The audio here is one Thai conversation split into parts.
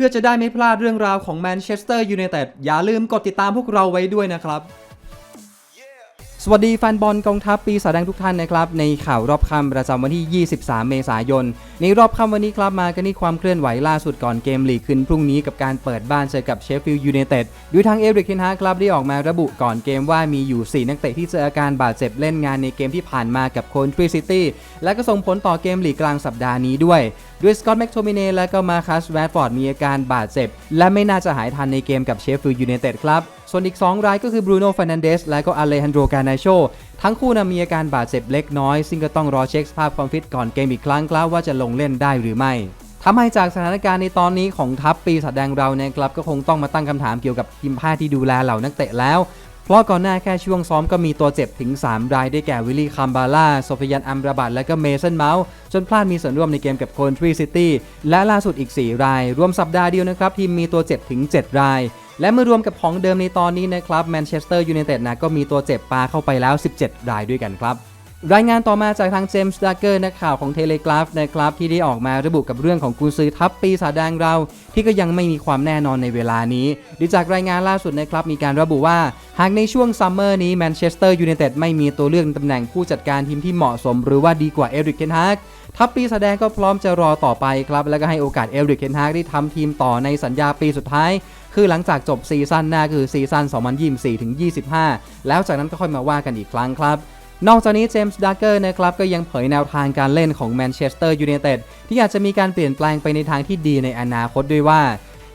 พื่อจะได้ไม่พลาดเรื่องราวของแมนเชสเตอร์ยูไนเต็ดอย่าลืมกดติดตามพวกเราไว้ด้วยนะครับ สวัสดีแฟนบอลกองทัพปีศาแดงทุกท่านนะครับ ในข่าวรอบค่ำประจำวันที่ 23 เมษายน ในรอบค่ำวันนี้ครับมากันที่ความเคลื่อนไหวล่าสุดก่อนเกมลีกขึ้นพรุ่งนี้กับการเปิดบ้านเจอกับเชฟฟิลด์ยูไนเต็ดโดยทางเอริกเทนฮาครับได้ออกมาระบุก่อนเกมว่ามีอยู่ 4 นักเตะที่เจออาการบาดเจ็บเล่นงานในเกมที่ผ่านมากับโคนทรีซิตี้และก็ส่งผลต่อเกมลีกกลางสัปดาห์นี้ด้วย ด้วยสกอตแม็กโทมิเนและก็มาคัสแวดฟอร์ดมีอาการบาดเจ็บ และไม่น่าจะหายทันในเกมกับเชฟฟิลด์ยูไนเต็ดครับ ส่วนอีก 2 รายก็คือบรูโน่ฟ r นันเดสและก็อเลฮันโดกานาโชทั้งคู่นะมีอาการบาดเจ็บเล็กน้อย ซึ่งก็ต้องรอเช็คสภาพความฟิตก่อนเกมอีกครั้งครับว่าจะลงเล่นได้หรือไม่ทำให้จากสถานการณ์ในตอนนี้ของทัพปีศาจแดงเราเนี่ยครับก็คงต้องมาตั้งคำถามเกี่ยวกับทีมแพทย์ที่ดูแลเหล่านักเตะแล้ว เพราะก่อนหน้าแค่ช่วงซ้อมก็มีตัวเจ็บถึง 3 รายได้แก่วิลลี่คัมบาร่าโซฟิยันอัมราบัตและก็เมสันเมาส์จนพลาดมีส่วนร่วมในเกมกับโคนทรีซิตี้และล่าสุดอีก 4 ราย รวมสัปดาห์เดียวนะครับทีมมีตัวเจ็บถึง 7 ราย และเมื่อรวมกับของเดิมในตอนนี้นะครับแมนเชสเตอร์ยูไนเต็ดนะก็มีตัวเจ็บปาเข้าไปแล้ว 17 รายด้วยกันครับ รายงานต่อมาจากทางเจมส์ดักเกอร์นักข่าวของเทเลกราฟนะครับที่ได้ออกมาระบุกับเรื่องของกุนซือทัพปีศาจแดงเรา ที่ก็ยังไม่มีความแน่นอนในเวลานี้ดูจากรายงานล่าสุดนะครับมีการระบุว่า หากในช่วงซัมเมอร์นี้แมนเชสเตอร์ยูไนเต็ดไม่มีตัวเลือกตำแหน่งผู้จัดการทีมที่เหมาะสม หรือว่าดีกว่าเอริกเคนฮากทัพปีศาจแดงก็พร้อมจะรอต่อไปครับแล้วก็ให้โอกาสเอริกเคนฮากได้ทำทีมต่อในสัญญาปีสุดท้ายคือหลังจากจบซีซั่นหน้าคือซีซั่น2024-25 แล้วจากนั้นก็ค่อยมาว่ากันอีกครั้งครับ นอกจากนี้เจมส์ดักเกอร์นะครับก็ยังเผยแนวทางการเล่นของแมนเชสเตอร์ยูไนเต็ดที่อาจจะมีการเปลี่ยนแปลงไปในทางที่ดีในอนาคตด้วยว่า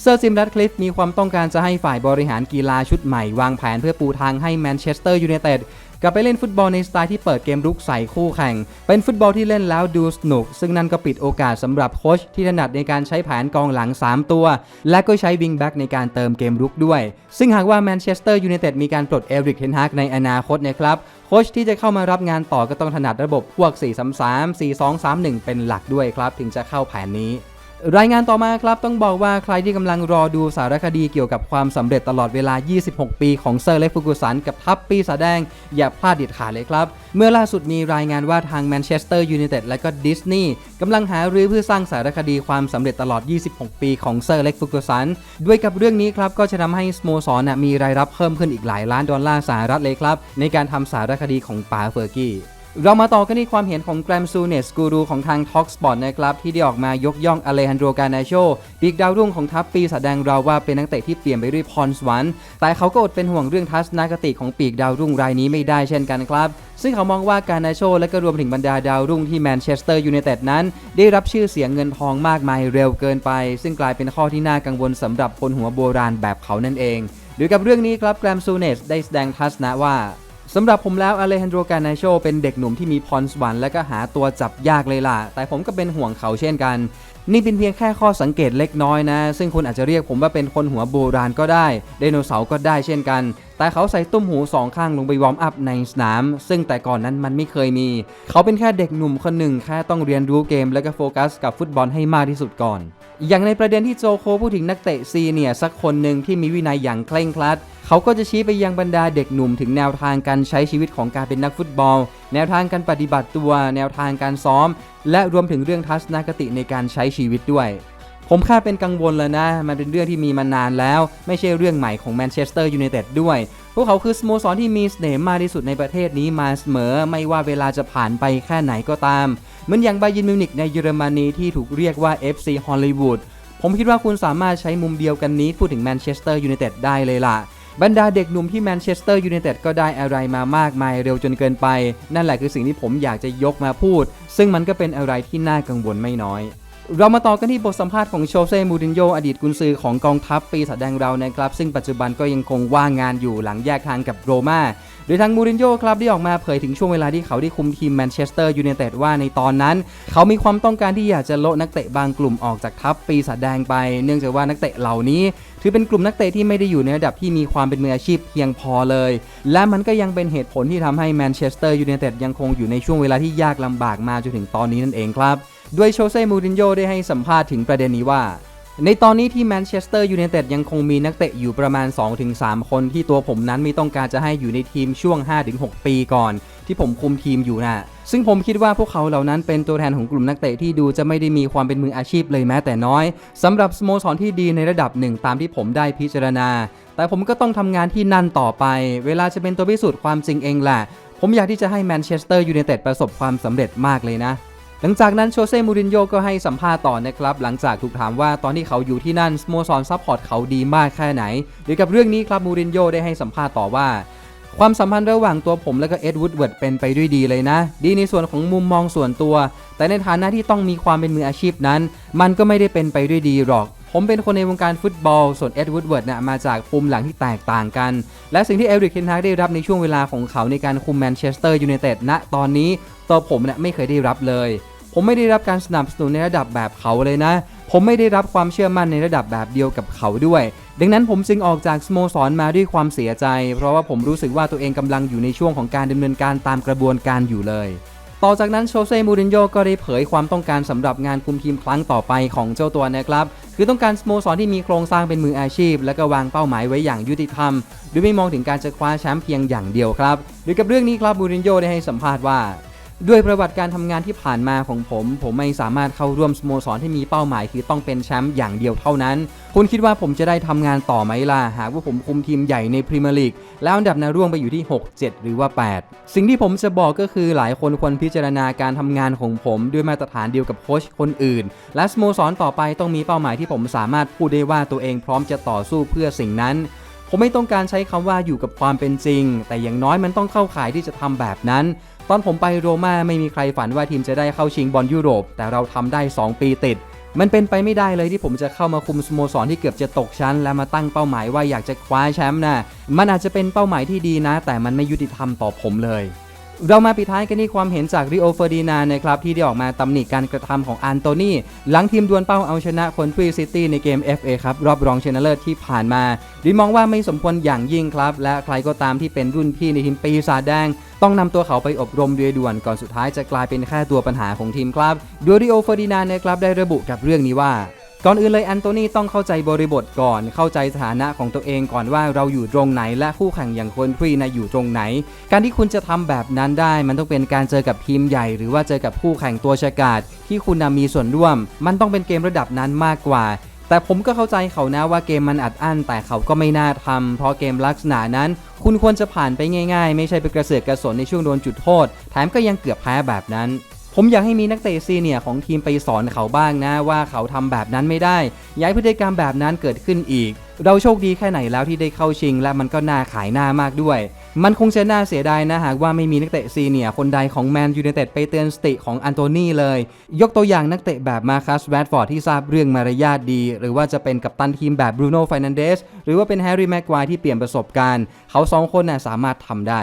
เซอร์ซิมรัดคลิฟมีความต้องการจะให้ฝ่ายบริหารกีฬาชุดใหม่วางแผนเพื่อปูทางให้แมนเชสเตอร์ยูไนเต็ด กลับไปเล่นฟุตบอลในสไตล์ที่เปิดเกมรุกใส่คู่แข่ง เป็นฟุตบอลที่เล่นแล้วดูสนุก ซึ่งนั่นก็ปิดโอกาสสำหรับโค้ชที่ถนัดในการใช้แผนกองหลัง 3 ตัว และก็ใช้วิงแบ็กในการเติมเกมรุกด้วย ซึ่งหากว่าแมนเชสเตอร์ยูไนเต็ดมีการปลดเอริกเทนฮากในอนาคตนะครับโค้ชที่จะเข้ามารับงานต่อก็ต้องถนัดระบบพวก 4-3-3 4-2-3-1 เป็นหลักด้วยครับ ถึงจะเข้าแผนนี้ รายงานต่อมาครับต้องบอกว่าใครที่กำลังรอดูสารคดีเกี่ยวกับความสำเร็จตลอดเวลา 26 ปีของเซอร์เล็กฟูกุสันกับทัพปีศาจแดง อย่าพลาดเด็ดขาดเลยครับ เมื่อล่าสุดมีรายงานว่าทางแมนเชสเตอร์ยูไนเต็ดและก็ดิสนีย์กำลังหารือเพื่อสร้างสารคดีความสำเร็จตลอด 26 ปีของเซอร์เล็กฟูกุสันด้วยกับเรื่องนี้ครับก็จะทำให้สโมสรมีรายรับเพิ่มขึ้นอีกหลายล้านดอลลาร์สหรัฐเลยครับในการทำสารคดีของป๋าเฟอร์กี้ เรามาต่อกันที่ความเห็นของแกรมซูเนสกูรูของทาง Talk Sport นะครับ ที่ได้ออกมายกย่องอเลฮันโดกานาโชปีกดาวรุ่งของทัพปีแสดงเราว่าเป็นนักเตะที่เปลี่ยนไปด้วยพรสวรรค์แต่เขาก็อดเป็นห่วงเรื่องทัศนคติของปีกดาวรุ่งรายนี้ไม่ได้เช่นกันครับ ซึ่งเขามองว่ากานาโชและก็รวมถึงบรรดาดาวรุ่งที่แมนเชสเตอร์ยูไนเต็ดนั้น ได้รับชื่อเสียงเงินทองมากมายเร็วเกินไป ซึ่งกลายเป็นข้อที่น่ากังวลสำหรับคนหัวโบราณแบบเขานั่นเองโดยกับเรื่องนี้ครับแกรมซูเนสได้แสดงทัศนะว่า สำหรับผมแล้วอเลฮันโดกานาโชเป็นเด็กหนุ่มที่มีพรสวรรค์และก็หาตัวจับยากเลยล่ะ แต่ผมก็เป็นห่วงเขาเช่นกัน นี่เป็นเพียงแค่ข้อสังเกตเล็กน้อยนะ ซึ่งคุณอาจจะเรียกผมว่าเป็นคนหัวโบราณก็ได้ไดโนเสาร์ก็ได้เช่นกัน แต่เขาใส่ตุ้มหูสองข้างลงไปวอร์มอัพในสนาม ซึ่งแต่ก่อนนั้นมันไม่เคยมี เขาเป็นแค่เด็กหนุ่มคนหนึ่งแค่ต้องเรียนรู้เกมและก็โฟกัสกับฟุตบอลให้มากที่สุดก่อน อย่างในประเด็นที่โจโคพูดถึงนักเตะซีเนียสักคนหนึ่งที่มีวินัยอย่างเคร่งครัดเขาก็จะชี้ไปยังบรรดาเด็กหนุ่มถึงแนวทางการใช้ชีวิตของการเป็นนักฟุตบอล แนวทางการปฏิบัติตัว แนวทางการซ้อม และรวมถึงเรื่องทัศนคติในการใช้ชีวิตด้วย ผมแค่เป็นกังวลแล้วนะ มันเป็นเรื่องที่มีมานานแล้ว ไม่ใช่เรื่องใหม่ของแมนเชสเตอร์ยูไนเต็ดด้วย พวกเขาคือสโมสรที่มีเสน่ห์มากที่สุดในประเทศนี้มาเสมอ ไม่ว่าเวลาจะผ่านไปแค่ไหนก็ตาม เหมือนอย่างบายินมิวนิกในเยอรมนีที่ถูกเรียกว่า FC ฮอลลีวูด ผมคิดว่าคุณสามารถใช้มุมเดียวกันนี้พูดถึงแมนเชสเตอร์ยูไนเต็ดได้เลยล่ะบรรดาเด็กหนุ่มที่แมนเชสเตอร์ยูไนเต็ดก็ได้อะไรมามากมายเร็วจนเกินไป นั่นแหละคือสิ่งที่ผมอยากจะยกมาพูด ซึ่งมันก็เป็นอะไรที่น่ากังวลไม่น้อย เรามาต่อกันที่บทสัมภาษณ์ของโชเซ่มูรินโญ่อดีตกุนซือของกองทัพปีศาจแดงเรานะครับ ซึ่งปัจจุบันก็ยังคงว่างงานอยู่หลังแยกทางกับโรม่าโดยทางมูรินโญ่ครับได้ออกมาเผยถึงช่วงเวลาที่เขาได้คุมทีมแมนเชสเตอร์ยูไนเต็ดว่าในตอนนั้น เขามีความต้องการที่อยากจะโละนักเตะบางกลุ่มออกจากทัพปีศาจแดงไป เนื่องจากว่านักเตะเหล่านี้ ถือเป็นกลุ่มนักเตะที่ไม่ได้อยู่ในระดับที่มีความเป็นมืออาชีพเพียงพอเลย และมันก็ยังเป็นเหตุผลที่ทำให้แมนเชสเตอร์ยูไนเต็ดยังคงอยู่ในช่วงเวลาที่ยากลำบากมาจนถึงตอนนี้นั่นเองครับ โดยโชเซ่มูรินโญ่ได้ให้สัมภาษณ์ถึงประเด็นนี้ว่า ในตอนนี้ที่แมนเชสเตอร์ยูไนเต็ดยังคงมีนักเตะอยู่ประมาณ 2-3 คนที่ตัวผมนั้นไม่ต้องการจะให้อยู่ในทีมช่วง 5-6 ปีก่อน ที่ผมคุมทีมอยู่นะซึ่งผมคิดว่าพวกเขาเหล่านั้นเป็นตัวแทนของกลุ่มนักเตะที่ดูจะไม่ได้มีความเป็นมืออาชีพเลยแม้แต่น้อยสำหรับสโมสรที่ดีในระดับหนึ่งตามที่ผมได้พิจารณา แต่ผมก็ต้องทำงานที่นั่นต่อไป เวลาจะเป็นตัวพิสูจน์ความจริงเองแหละผมอยากที่จะให้แมนเชสเตอร์ยูไนเต็ดประสบความสำเร็จมากเลยนะ หลังจากนั้นโชเซ่ มูรินโญ่ก็ให้สัมภาษณ์ต่อนะครับ หลังจากถูกถามว่าตอนที่เขาอยู่ที่นั่นสโมสรซัพพอร์ตเขาดีมากแค่ไหนเกี่ยวกับเรื่องนี้ครับ มูรินโญ่ได้ให้สัมภาษณ์ต่อว่า ความสัมพันธ์ระหว่างตัวผมและก็เอ็ดวูดเวิร์ดเป็นไปด้วยดีเลยนะ ดีในส่วนของมุมมองส่วนตัว แต่ในฐานะที่ต้องมีความเป็นมืออาชีพนั้น มันก็ไม่ได้เป็นไปด้วยดีหรอก ผมเป็นคนในวงการฟุตบอล ส่วนเอ็ดวูดเวิร์ดน่ะมาจากภูมิหลังที่แตกต่างกัน และสิ่งที่เอริกเทนฮากได้รับในช่วงเวลาของเขาในการคุมแมนเชสเตอร์ยูไนเต็ดณตอนนี้ตัวผมเนี่ยไม่เคยได้รับเลย ผมไม่ได้รับการสนับสนุนในระดับแบบเขาเลยนะ ผมไม่ได้รับความเชื่อมั่นในระดับแบบเดียวกับเขาด้วย ดังนั้นผมจึงออกจากสโมสรมาด้วยความเสียใจ เพราะว่าผมรู้สึกว่าตัวเองกำลังอยู่ในช่วงของการดำเนินการตามกระบวนการอยู่เลย ต่อจากนั้นโชเซ่มูรินโญ่ก็ได้เผยความต้องการสำหรับงานคุมทีมครั้งต่อไปของเจ้าตัวนะครับ คือต้องการสโมสรที่มีโครงสร้างเป็นมืออาชีพ และก็วางเป้าหมายไว้อย่างยุติธรรมโดยไม่มองถึงการจะคว้าแชมป์เพียงอย่างเดียวครับโดยกับเรื่องนี้ครับมูรินโญ่ได้ให้สัมภาษณ์ว่า ด้วยประวัติการทำงานที่ผ่านมาของผม ผมไม่สามารถเข้าร่วมสโมสรที่มีเป้าหมาย คือต้องเป็นแชมป์อย่างเดียวเท่านั้น คุณคิดว่าผมจะได้ทำงานต่อไหมล่ะ หากว่าผมคุมทีมใหญ่ในพรีเมียร์ลีกแล้วอันดับนวร่วงไปอยู่ที่ 6 7 หรือว่า 8 สิ่งที่ผมจะบอกก็คือหลายคนควรพิจารณาการทำงานของผมด้วยมาตรฐานเดียวกับโค้ชคนอื่น และสโมสรต่อไปต้องมีเป้าหมายที่ผมสามารถพูดได้ว่าตัวเองพร้อมจะต่อสู้เพื่อสิ่งนั้นผมไม่ต้องการใช้คำว่าอยู่กับความเป็นจริง แต่อย่างน้อยมันต้องเข้าข่ายที่จะทำแบบนั้น ตอนผมไปโรม่าไม่มีใครฝันว่าทีมจะได้เข้าชิงบอลยุโรป แต่เราทำได้ 2 ปีติด มันเป็นไปไม่ได้เลยที่ผมจะเข้ามาคุมสโมสรที่เกือบจะตกชั้น และมาตั้งเป้าหมายว่าอยากจะคว้าแชมป์นะมันอาจจะเป็นเป้าหมายที่ดีนะ แต่มันไม่ยุติธรรมต่อผมเลย เรามาปิดท้ายกันที่ความเห็นจากริโอเฟอร์ดินานนะครับที่ได้ออกมาตำหนิการกระทำของอันโตนีหลังทีมดวลเป้าเอาชนะคนทรีซิตี้ในเกม FA ครับรอบรองชนะเลิศที่ผ่านมาดิมองว่าไม่สมควรอย่างยิ่งครับ และใครก็ตามที่เป็นรุ่นพี่ในทีมปีศาจแดง ต้องนำตัวเขาไปอบรมโดยด่วนก่อนสุดท้ายจะกลายเป็นแค่ตัวปัญหาของทีมครับโดยริโอเฟอร์ดินานนะครับได้ระบุกับเรื่องนี้ว่า ก่อนอื่นเลยแอนโทนีต้องเข้าใจบริบทก่อน เข้าใจสถานะของตัวเองก่อนว่าเราอยู่ตรงไหน และคู่แข่งอย่างคนฟรีนะอยู่ตรงไหน การที่คุณจะทำแบบนั้นได้ มันต้องเป็นการเจอกับทีมใหญ่ หรือว่าเจอกับคู่แข่งตัวฉกาจที่คุณนะมีส่วนร่วม มันต้องเป็นเกมระดับนั้นมากกว่าแต่ผมก็เข้าใจเขานะว่าเกมมันอัดอั้น แต่เขาก็ไม่น่าทำเพราะเกมลักษณะนั้น คุณควรจะผ่านไปง่าย ๆ ไม่ใช่ไปกระเสือกกระสนในช่วงโดนจุดโทษ แถมก็ยังเกือบแพ้แบบนั้น ผมอยากให้มีนักเตะซีเนียของทีมไปสอนเขาบ้างนะว่าเขาทำแบบนั้นไม่ได้ ย้ายพฤติกรรมแบบนั้นเกิดขึ้นอีก เราโชคดีแค่ไหนแล้วที่ได้เข้าชิง และมันก็น่าขายหน้ามากด้วย มันคงจะน่าเสียดายนะหากว่าไม่มีนักเตะซีเนียคนใดของแมนยูไนเต็ดไปเตือนสติของอันโตนีเลย ยกตัวอย่างนักเตะแบบมาคัสแรดฟอร์ดที่ทราบเรื่องมารยาทดี หรือว่าจะเป็นกัปตันทีมแบบบรูโน่ฟนันเดสหรือว่าเป็นแฮร์รี่แม็กควายที่เปลี่ยนประสบการณ์ เขาสองคนน่ะสามารถทำได้